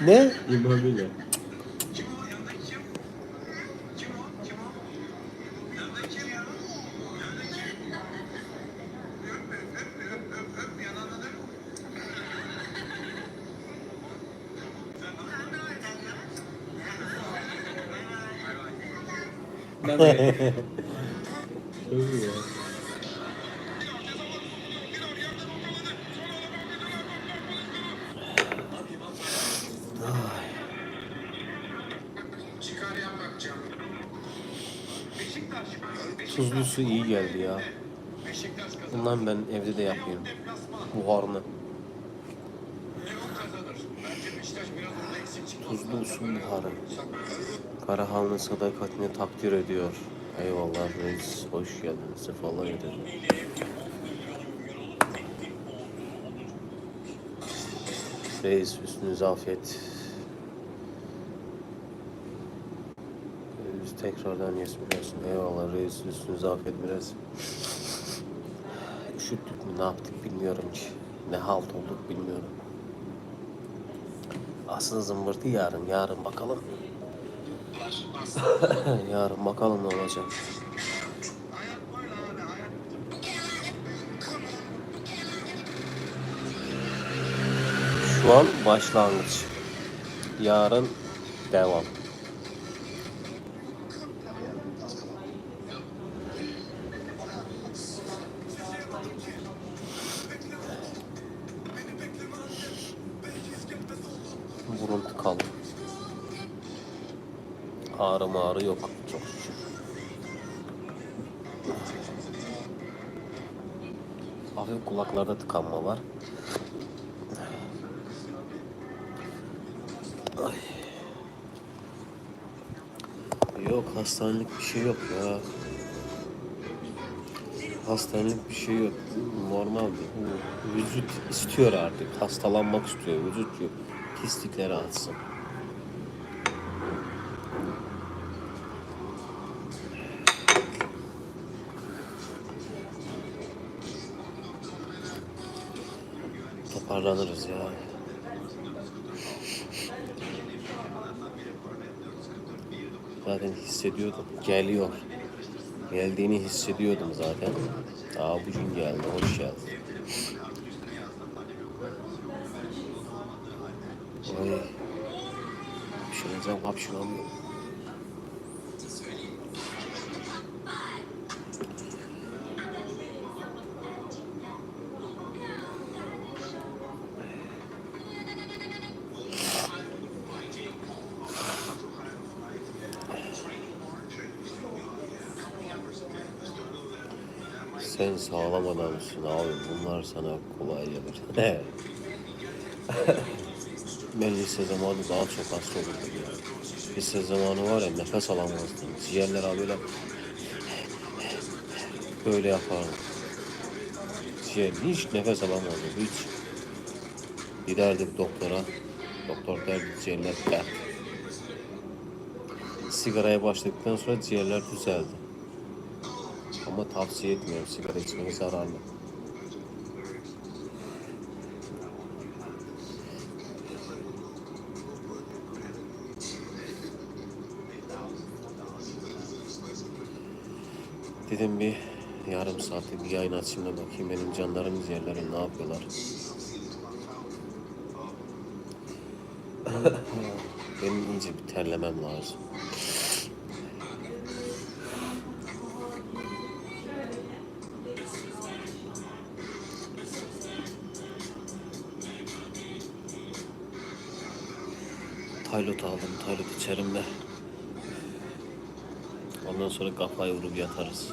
Ne? Immobile. Tuzlu su iyi geldi ya. Bundan ben evde de yapıyorum. Buharını. Tuzlu su buharı. Karahan'ın sadakatini takdir ediyor. Eyvallah reis. Hoş geldin. Sefalar ederim. Reis üstünüze afiyet. Biz tekrardan geçmiş olsun. Eyvallah reis üstünüze afiyet biraz. Üşüttük mü ne yaptık bilmiyorum ki. Ne halt olduk bilmiyorum. Aslında zımbırtı yarın. Yarın bakalım. yarın bakalım ne olacak. Şu an başlangıç. Yarın devam. Ağrı mağrı yok. Çok şükür. Hafif kulaklarda tıkanma var. Ay. Yok hastanelik bir şey yok ya. Hastanelik bir şey yok. Normal bu vücut istiyor artık. Hastalanmak istiyor. Vücut yok. Pislikleri atsın. Toparlanırız ya. Zaten hissediyordum. Geliyor. Geldiğini hissediyordum zaten. Aa bugün geldi. Hoş geldi. Ay. Hapşıracağım, hapşıramıyorum. Sen sana kolay gelir. ben lise zamanı daha çok hasta olurdum ya. Lise zamanı var ya nefes alamazdım. Ciğerler böyle böyle yapardım. Ciğer hiç nefes alamazdım hiç. Giderdik doktora. Doktor derdi ciğerler dert. Sigaraya başladıktan sonra ciğerler düzeldi. Ama tavsiye etmiyorum. Sigara içmeyi zararlı. Dedim bir yarım saatlik bir yayın açayım da bakayım benim canlarım ciğerlerim ne yapıyorlar. benim iyice bir terlemem lazım. Taylot aldım. Taylot içerim de. Ondan sonra kafayı vurup yatarız.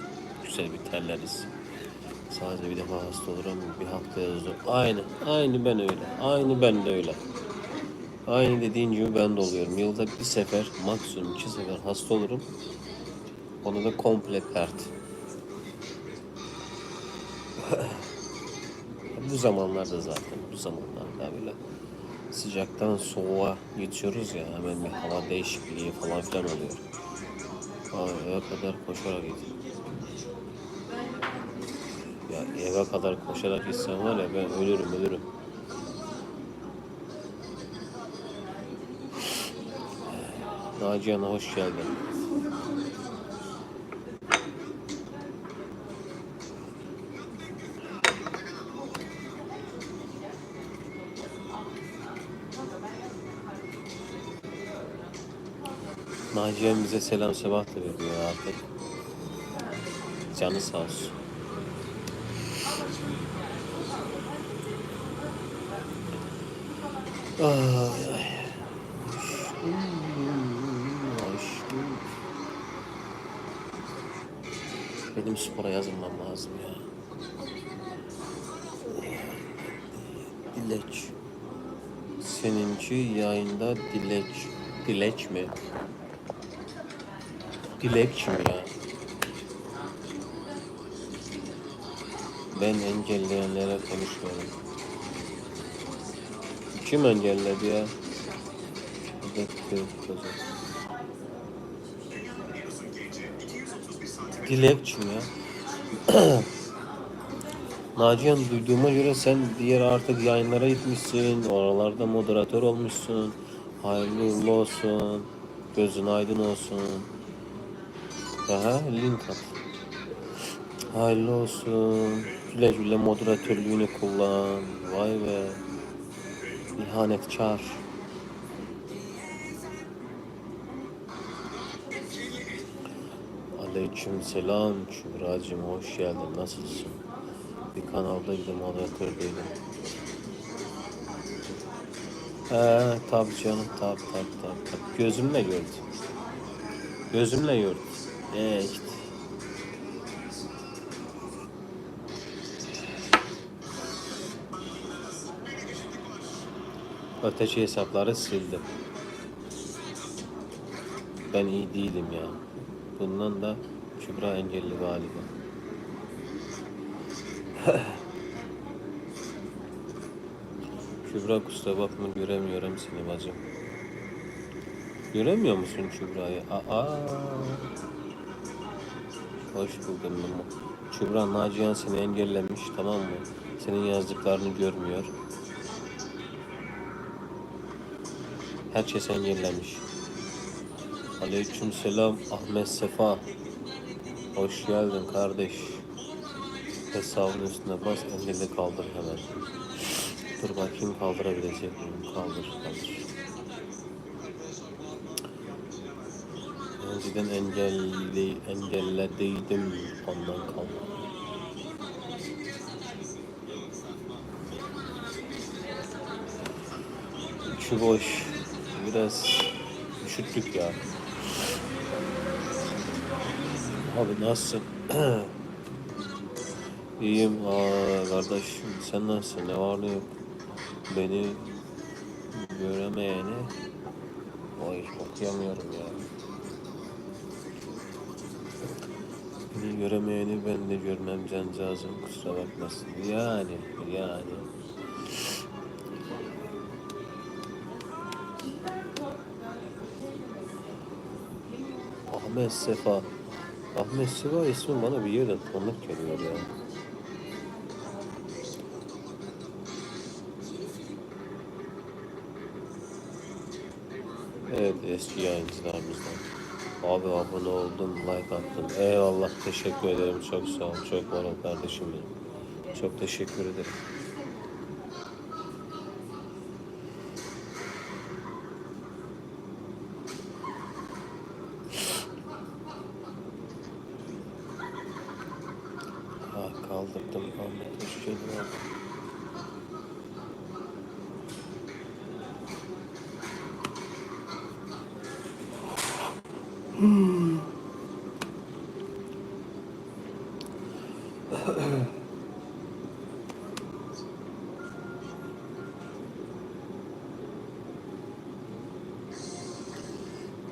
Güzel bir terleriz. Sadece bir defa hasta olurum. Bir haftaya zor. Aynı. Aynı ben öyle. Aynı ben de öyle. Aynı dediğin gibi ben de oluyorum. Yılda bir sefer, maksimum iki sefer hasta olurum. Onu da komple pert. bu zamanlarda zaten, bu zamanlarda böyle sıcaktan soğuğa geçiyoruz ya hemen bir hava değişikliği falan filan oluyor. Eve kadar koşarak gittim. Ya eve kadar koşarak gitsem var ya ben ölürüm ölürüm. Nacihan'a hoş geldin. Nacihan bize selam sabah da veriyor artık. Canı sağ olsun. Ay ay. Benim spora yazılmam lazım ya. Dileç. Seninki yayında dileç. Dileç mi? Dilekçi mi ya? Ben engelleyenlere konuşmuyorum. Kim engelledi ya? Dilekçim ya. Nacihan duyduğuma göre sen diğer artık yayınlara gitmişsin. Oralarda moderatör olmuşsun. Hayırlı uğurlu olsun. Gözün aydın olsun. Aha link at. Hayırlı olsun. Güle güle moderatörlüğünü kullan. Vay be. İhanetkar. Aleyküm selam Kübra'cığım hoş geldin nasılsın? Bir kanaldaydım moderatördeydim. Ee, tabii canım tabii tabii. tabii. Gözümle gördüm. Gözümle gördüm. İşte. Öteki hesapları sildim. Ben iyi değilim ya. Bundan da Kübra engelli galiba. Kübra kusura bakma göremiyorum seni bacım. Göremiyor musun Kübra'yı? Aa. Hoş buldum Memo. Kübra Nacihan seni engellemiş tamam mı? Senin yazdıklarını görmüyor. Herkes engellemiş. Aleyküm selam Ahmet Sefa. Hoş geldin kardeş. Hesabın üstüne bas engelde kaldır hemen. Dur bakayım kaldırabilecek miyim? Kaldır kaldır. Önceden engelli, engellediydim ondan kaldı. Şu boş. Biraz üşüttük ya. Abi nasılsın? İyiyim aa, kardeşim sen nasılsın ne var ne yok beni göremeyeni Oy okuyamıyorum ya Beni göremeyeni ben de görmem cancağızım kusura bakmasın yani yani Ahmet Sefa Ahmet Sefa ismi bana bir yerden tanıdık geliyor ya. Evet eski yayıncılarımızdan. Abi abone oldum, like attım. Eyvallah teşekkür ederim. Çok sağ ol. Çok var ol kardeşim benim. Çok teşekkür ederim. Ha kaldırdım. Ahmet hoş geldin abi.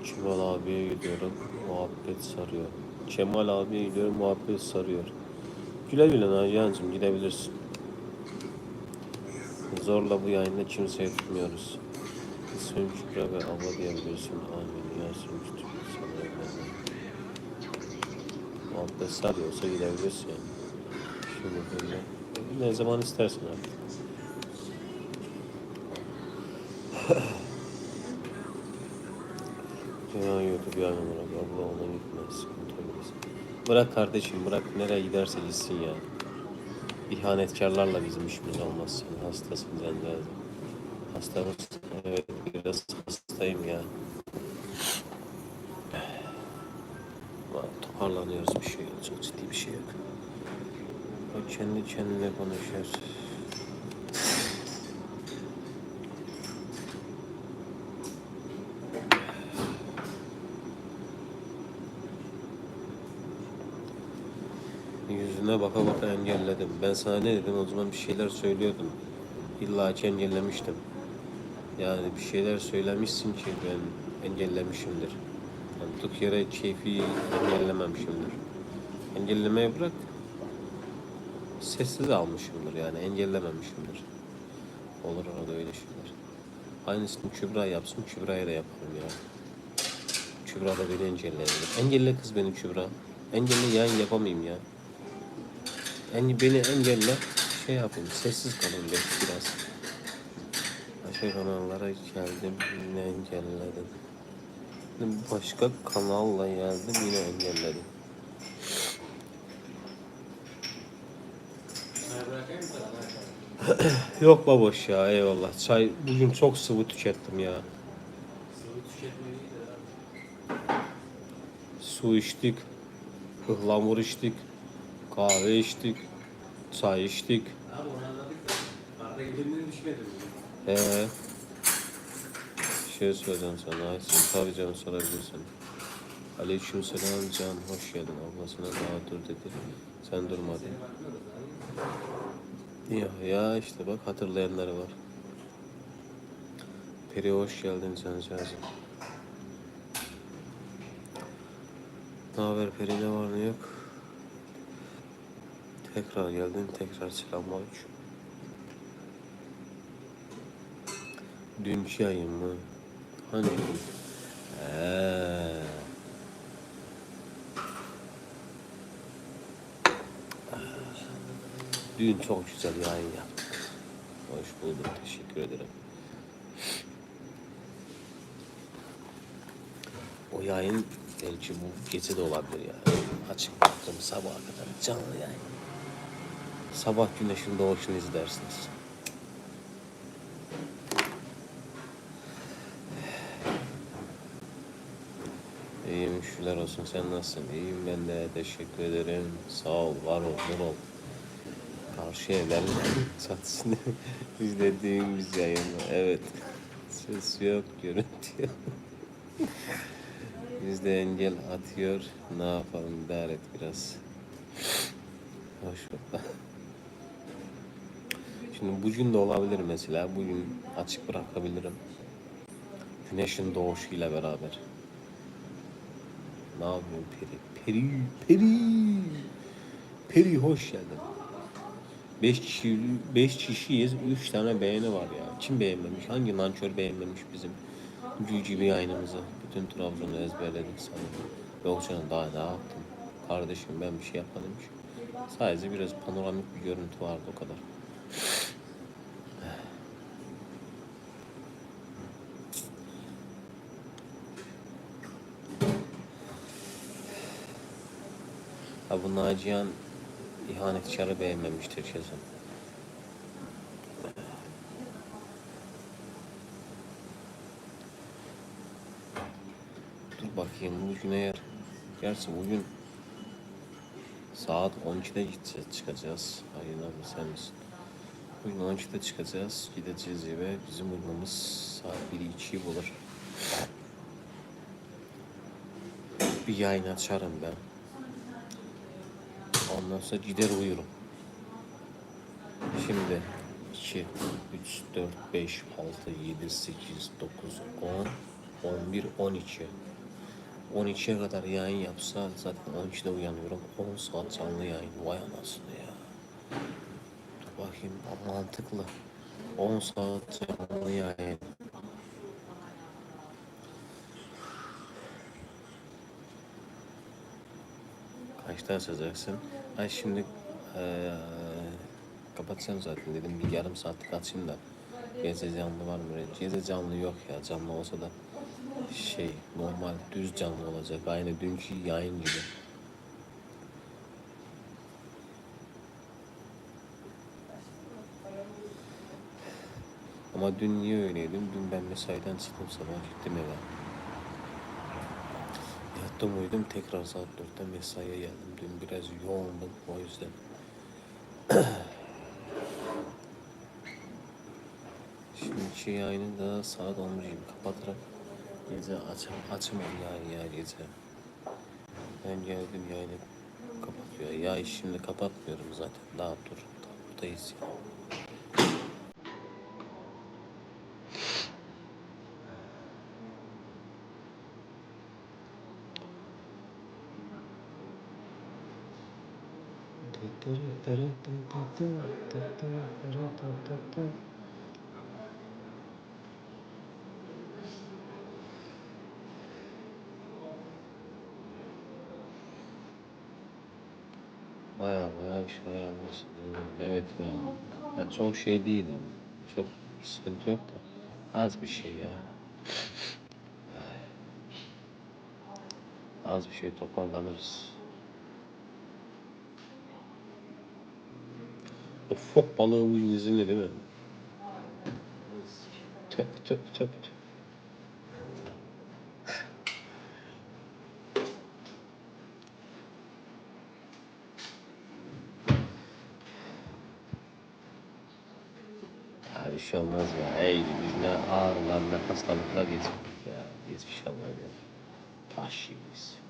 Kemal abiye gidiyorum. Muhabbet sarıyor. Kemal gidiyorum. Muhabbet sarıyor. Güle güle Nagihan'cığım gidebilirsin. Zorla bu yayında kimseyi tutmuyoruz. İsmim Kübra ve abla diyebilirsin. Amin. Yasin Kütük. Sana evlendim. Muhabbet sarıyorsa gidebilirsin yani. Şimdi böyle. Ne zaman istersen artık. Ya YouTube yayın olarak abla ona gitmez. Sıkıntı. Bırak kardeşim bırak nereye giderse gitsin ya. İhanetkarlarla bizim işimiz olmaz. Sen hastasın cancağızım. Hasta mısın? Evet biraz hastayım ya. Toparlanıyoruz bir şey yok. Çok ciddi bir şey yok. O kendi kendine konuşuyor. Ben sana ne dedim o zaman bir şeyler söylüyordum. İlla ki engellemiştim. Yani bir şeyler söylemişsin ki ben engellemişimdir. Yani durduk yere keyfi engellememişimdir. Engellemeyi bırak. Sessiz almışımdır yani engellememişimdir. Olur arada öyle şeyler. Aynısını Kübra yapsın Kübra'ya da yaparım ya. Kübra da beni engelleyebilir. Engelle kız beni Kübra. Engelle yayın yapamayayım ya. En, beni engelle şey yapayım sessiz kalayım belki biraz. Başka kanallara geldim yine engelledim. Başka kanalla geldim yine engelledim. Yok baboş ya eyvallah. Çay bugün çok sıvı tükettim ya. Su içtik, ıhlamur içtik, kahve içtik, çay içtik. Abi onu anladık da. Arada gidenleri düşmedim. Ee, bir şey söyleyeceğim sana. Aysin tabii canım sorabilirsin. Aleyküm selam can hoş geldin. Ablasına daha dur dedi. Sen durmadın. Ya, ya işte bak hatırlayanları var. Peri hoş geldin cancağızım. Ne haber Peri ne var ne yok? Tekrar geldin tekrar selamünaleyküm. Dünkü yayın mı? Hani? Dün çok güzel yayın yaptık. Hoş bulduk. Teşekkür ederim. O yayın belki bu gece de olabilir ya. Açık baktım sabaha kadar canlı yayın. Sabah güneşin doğuşunu izlersiniz. İyiyim şükürler olsun sen nasılsın? İyiyim ben de teşekkür ederim. Sağ ol, var ol, nur ol. Karşı evlerin çatısını izlediğimiz yayın. Evet. Ses yok, görüntü yok. Bizde engel atıyor. Ne yapalım idare et biraz. Hoş bulduk. Şimdi bugün de olabilir mesela. Bugün açık bırakabilirim. Güneşin doğuşuyla beraber. Ne yapıyorsun Peri? Peri, Peri. Peri hoş geldin. Beş kişi, beş kişiyiz. Üç tane beğeni var ya. Kim beğenmemiş? Hangi nankör beğenmemiş bizim cücübi yayınımızı? Bütün Trabzon'u ezberledik sanırım. Yok canım daha ne yaptım? Kardeşim ben bir şey yapmadım. Sadece biraz panoramik bir görüntü vardı o kadar. Ha bu Nacihan ihanetkarı beğenmemiştir kesin. Dur bakayım bugün eğer gerçi bugün saat 12'de gideceğiz çıkacağız. Hayır abi sen misin? Bugün 12'de çıkacağız. Gideceğiz eve. Bizim uyumamız saat 1'i 2'yi bulur. Bir yayın açarım ben. Ondan sonra gider uyurum. Şimdi 2, 3, 4, 5, 6, 7, 8, 9, 10, 11, 12. 12'ye kadar yayın yapsa zaten 12'de uyanıyorum. 10 saat canlı yayın. Vay anasını ya. Dur bakayım mantıklı. 10 saat canlı yayın. Kaçta açacaksın? Ay şimdi eee kapatsam zaten dedim bir yarım saatlik açayım da gece canlı var mı? Gece canlı yok ya canlı olsa da şey normal düz canlı olacak. Aynı dünkü yayın gibi. Ama dün niye öyleydim? Dün ben mesaiden çıktım sabah gittim eve. Yattım uyudum tekrar saat 4'te mesaiye geldim. Dün biraz yoğundum o yüzden. Şimdiki yayını da saat 11 gibi kapatarak gece açım, açım ya ya gece. Ben geldim yayını kapatıyor. Ya şimdi kapatmıyorum zaten. Daha dur. Daha buradayız ya. Baya baya iş var yalnız. Evet ya. ya. Çok şey değil. Çok sıkıntı yok da. Az bir şey ya. Az bir şey toparlanırız. O fok balığı bu İngilizce değil mi? Töp töp töp. Ya bir şey olmaz ya. Eylül ne ağrılar ne hastalıklar geçmiş ya. Hiçbir şey olmaz ya. Taş gibiyiz.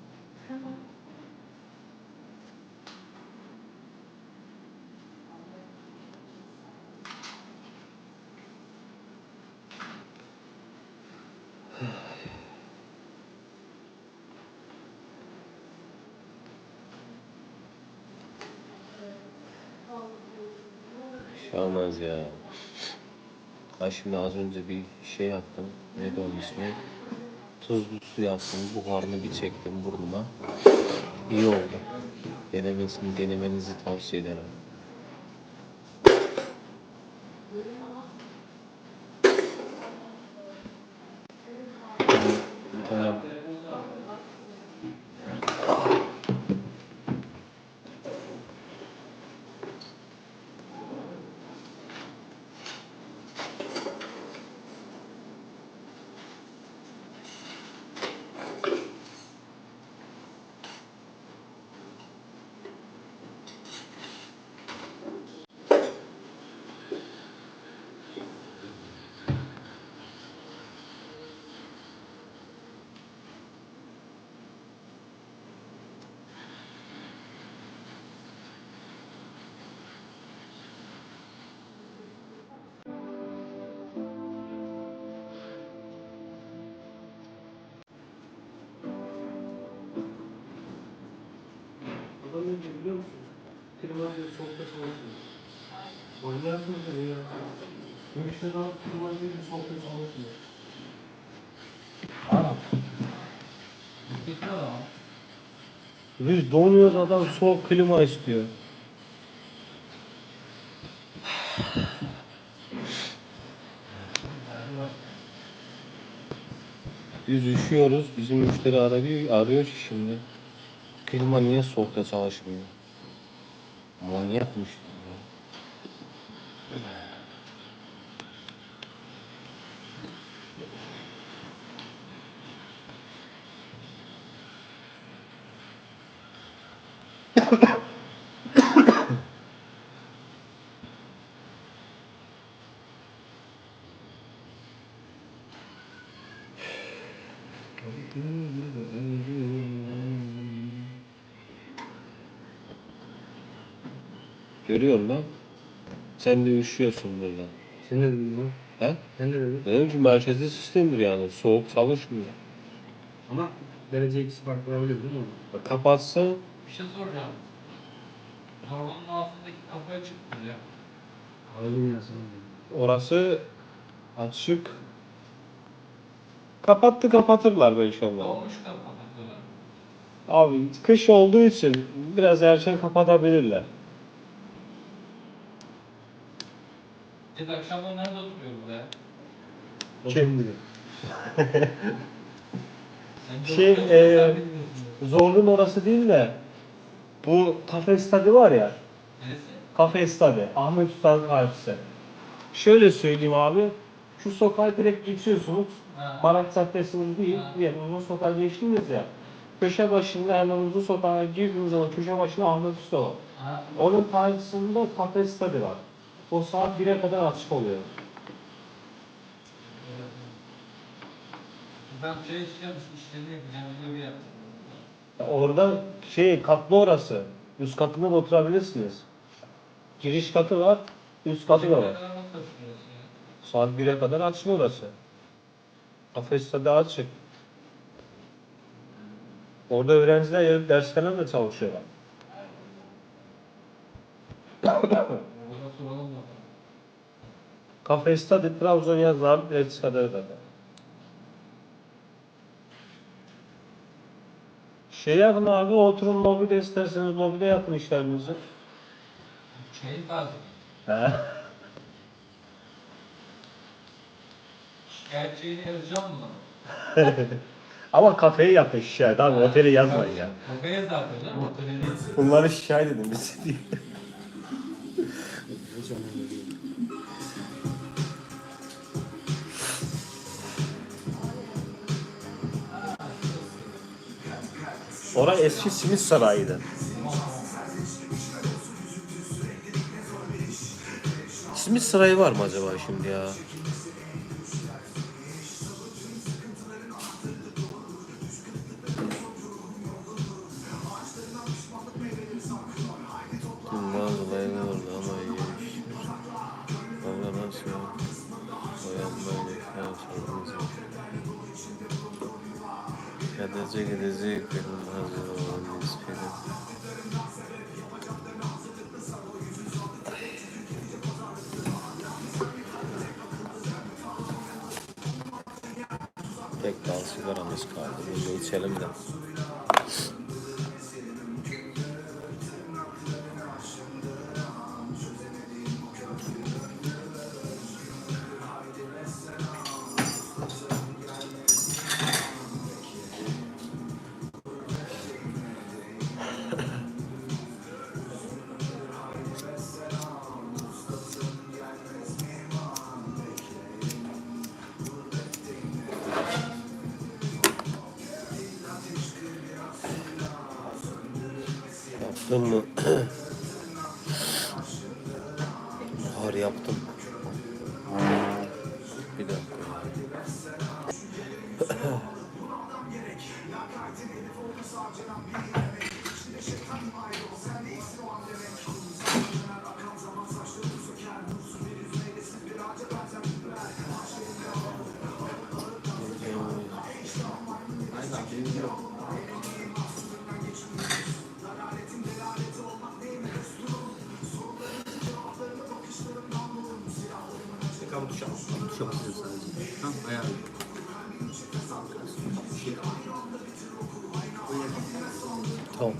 Bir şey ya. Ha şimdi az önce bir şey yaptım. Neydi onun ismi? Tuzlu su yaptım. Buharını bir çektim burnuma. İyi oldu. Denemesini denemenizi tavsiye ederim. Biliyor musun? Klimayla sohbet çalışmıyor. Oynarsın seni ya. Müşteri alıp klimayla sohbet çalışmıyor. Arap. Gitme adam. Biz donuyoruz adam soğuk klima istiyor. Biz üşüyoruz. Bizim müşteri arıyor, arıyor şimdi. Klima niye soğukta çalışmıyor? Manyak Görüyorum lan. Sen de üşüyorsun burada. Sen ne dedin lan? He? Sen ne dedin? Benim için merkezi sistemdir yani. Soğuk çalışmıyor. Ama derece ikisi farklı olabilir değil mi? Bak Kapatsa Bir şey soracağım. Havanın altındaki kapıya çıktı ya. Aydın ya sana. orası açık. Kapattı kapatırlar şey olmadı. Olmuş kapattılar. Abi kış olduğu için biraz erken kapatabilirler. Biz akşamları nerede oturuyoruz ya? Kim bilir? Sen Şey, çok- e, Zorlu'nun orası değil de bu kafe stadı var ya. Neresi? Kafe stadı. Ahmet Usta'nın karşısı. Şöyle söyleyeyim abi. Şu sokağa direkt geçiyorsunuz. Ha. Marat Caddesi'nin değil, Ha. diğer uzun sokağa geçtiniz ya. Köşe başında hemen uzun sokağa girdiğiniz zaman köşe başında Ahmet Usta var. Ha. Onun karşısında kafe stadı var. O saat 1'e kadar açık oluyor. Ben şey işlerini yapacağım, yaptım. Orada şey katlı orası. Üst katında da oturabilirsiniz. Giriş katı var, üst katı da var. Saat 1'e kadar açık orası. Kafe stadı açık. Orada öğrenciler yarın ders falan da çalışıyorlar. Kafe stadı Trabzon yazdı abi ders kadar da. Şey yapın abi oturun lobide isterseniz lobide yapın işlerinizi. Şey tarzı. He. Gerçeğini yazacağım mı? Ama kafeyi yapın şikayet abi oteli yazmayın ya. Kafeye zaten canım, otele değil. Bunları şikayet edin biz değil. Orası eski simit sarayıydı. Simit sarayı var mı acaba şimdi ya? Yaptın mı? Buhar yaptım. Bir dakika. Duş yapacağız sadece. Tamam ayarlı. Şey. Tamam.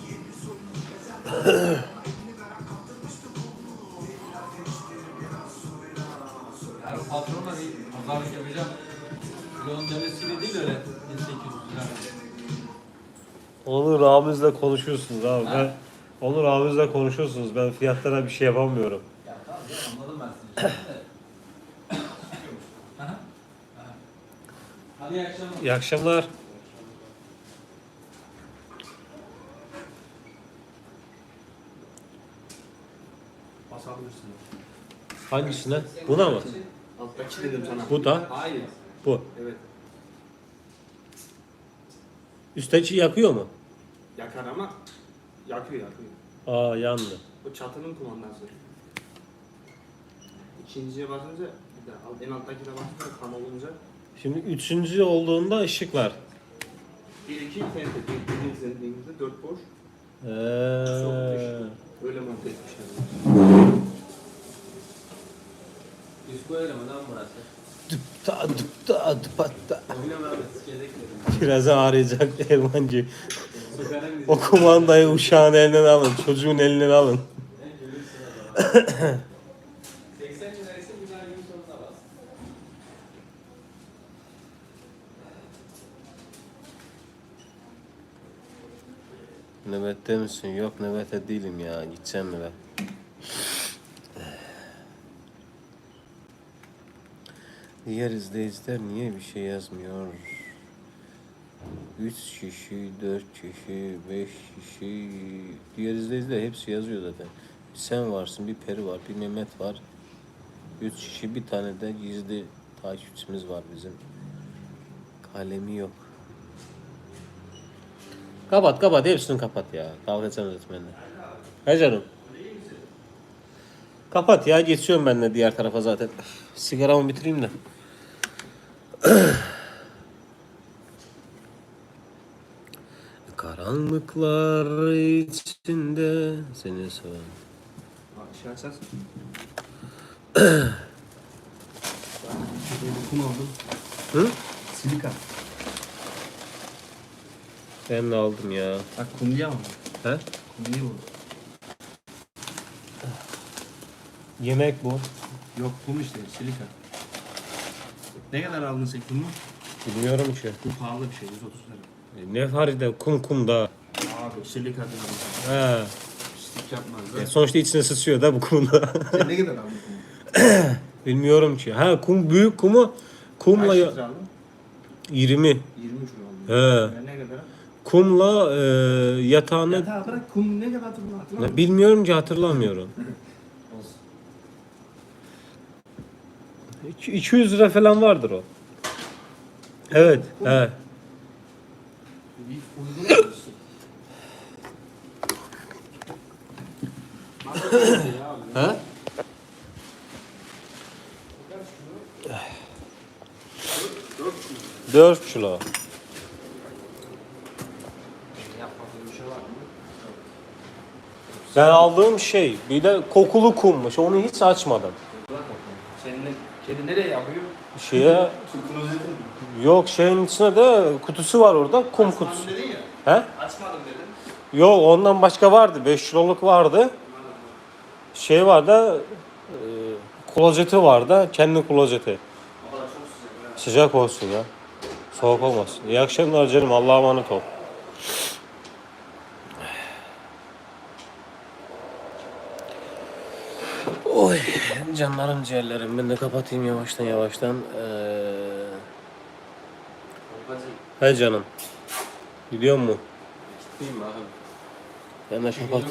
Yani patronla bir pazarlık yapacağım. Kilonun demesiyle değil öyle 1800 lira. Onur abimizle konuşuyorsunuz abi. Ha? Ben Onur abimizle konuşuyorsunuz. Ben fiyatlara bir şey yapamıyorum. Ya tamam anladım ben seni. şimdi de. Aha. Aha. İyi akşamlar. İyi akşamlar. Basabilirsin. Hangisine? Buna mı? Alttaki dedim sana. Bu da. Hayır. Bu. Evet. Üstteki yakıyor mu? Yakar ama yakıyor yakıyor. Aa yandı. Bu çatının kumandası. İkinciye basınca bir de en alttakine basınca tam olunca Şimdi üçüncü olduğunda ışık var. bir iki tente bir bir izlediğimizde dört boş Ee, öyle monte etmişler. Disko mi lan burası? Dıpta dıpta dıpatta. Oynama abi, sikecek dedim. Biraz ağrıyacak bizi. O kumandayı uşağın elinden alın. Çocuğun elinden alın. 80 liraysa bir daha gün sonuna bas. Nöbette misin? Yok nöbette değilim ya. Gideceğim ben? Diğer izleyiciler niye bir şey yazmıyor? 3 kişi, 4 kişi, 5 kişi. Diğer izleyiciler hepsi yazıyor zaten. Sen varsın, bir Peri var, bir Mehmet var. 3 kişi, bir tane de gizli takipçimiz var bizim. Kalemi yok. Kapat kapat hepsini kapat ya. Kavga edeceğim öğretmenle. He canım. Kapat ya geçiyorum ben de diğer tarafa zaten. Sigaramı bitireyim de. Karanlıklar içinde seni seven. Kum aldım. Hı? Silika. Ben de aldım ya. Bak kumluya mı? He? Kumluya mı? Yemek bu. Yok kum işte silika. Ne kadar aldın sen kumu? Bilmiyorum ki. Bu pahalı bir şey 130 lira. Ne haride kum kum da. Abi silika diyorum. He. Pislik yapmaz. E, sonuçta içine sıçıyor da bu kumda. Sen ne kadar aldın kumu? Bilmiyorum ki. Ha kum büyük kumu kumla Kaç ya- litre aldın? 20. 23 lira aldım. He. Ben ne kadar? Kumla e, yatağını Ya bırak kum ne kadar hatırla hatırla. Ya bilmiyorum ki hatırlamıyorum. Olsun. İki- 200 lira falan vardır o. Evet. He. Bir uygun olsun. He? Dört kilo. Yapmadığım bir şey var mı? Ben aldığım şey bir de kokulu kummuş. Onu hiç açmadım. Senin kedi nereye yapıyor? Şeye yok şeyin içine de kutusu var orada. Kum kutusu. dedin ya. He? Açmadım dedin. Yok ondan başka vardı. 5 kiloluk vardı. Şey vardı. E, klozeti vardı. Kendi klozeti. Çok sıcak. Sıcak olsun ya. Soğuk olmasın. İyi akşamlar canım. Allah'a emanet ol. Oy canlarım ciğerlerim. Ben de kapatayım yavaştan yavaştan. Ee... He canım. Gidiyor mu? Gitmeyeyim abi? Ben de kapat.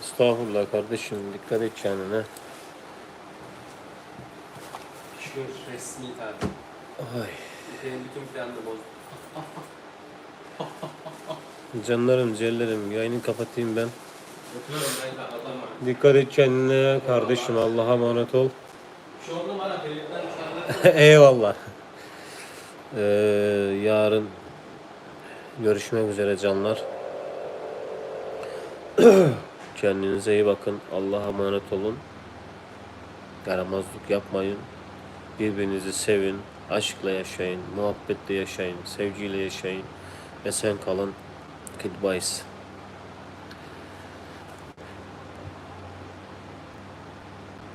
Estağfurullah kardeşim. Dikkat et kendine. Şükür resmi tatil. Ay. Benim bütün planını bozdu. Canlarım, ciğerlerim. Yayını kapatayım ben. Dikkat et kendine kardeşim. Allah'a emanet ol. Eyvallah. Ee, yarın görüşmek üzere canlar. Kendinize iyi bakın. Allah'a emanet olun. Yaramazlık yapmayın. Birbirinizi sevin. Aşkla yaşayın. Muhabbetle yaşayın. Sevgiyle yaşayın. Esen kalın. Goodbyes.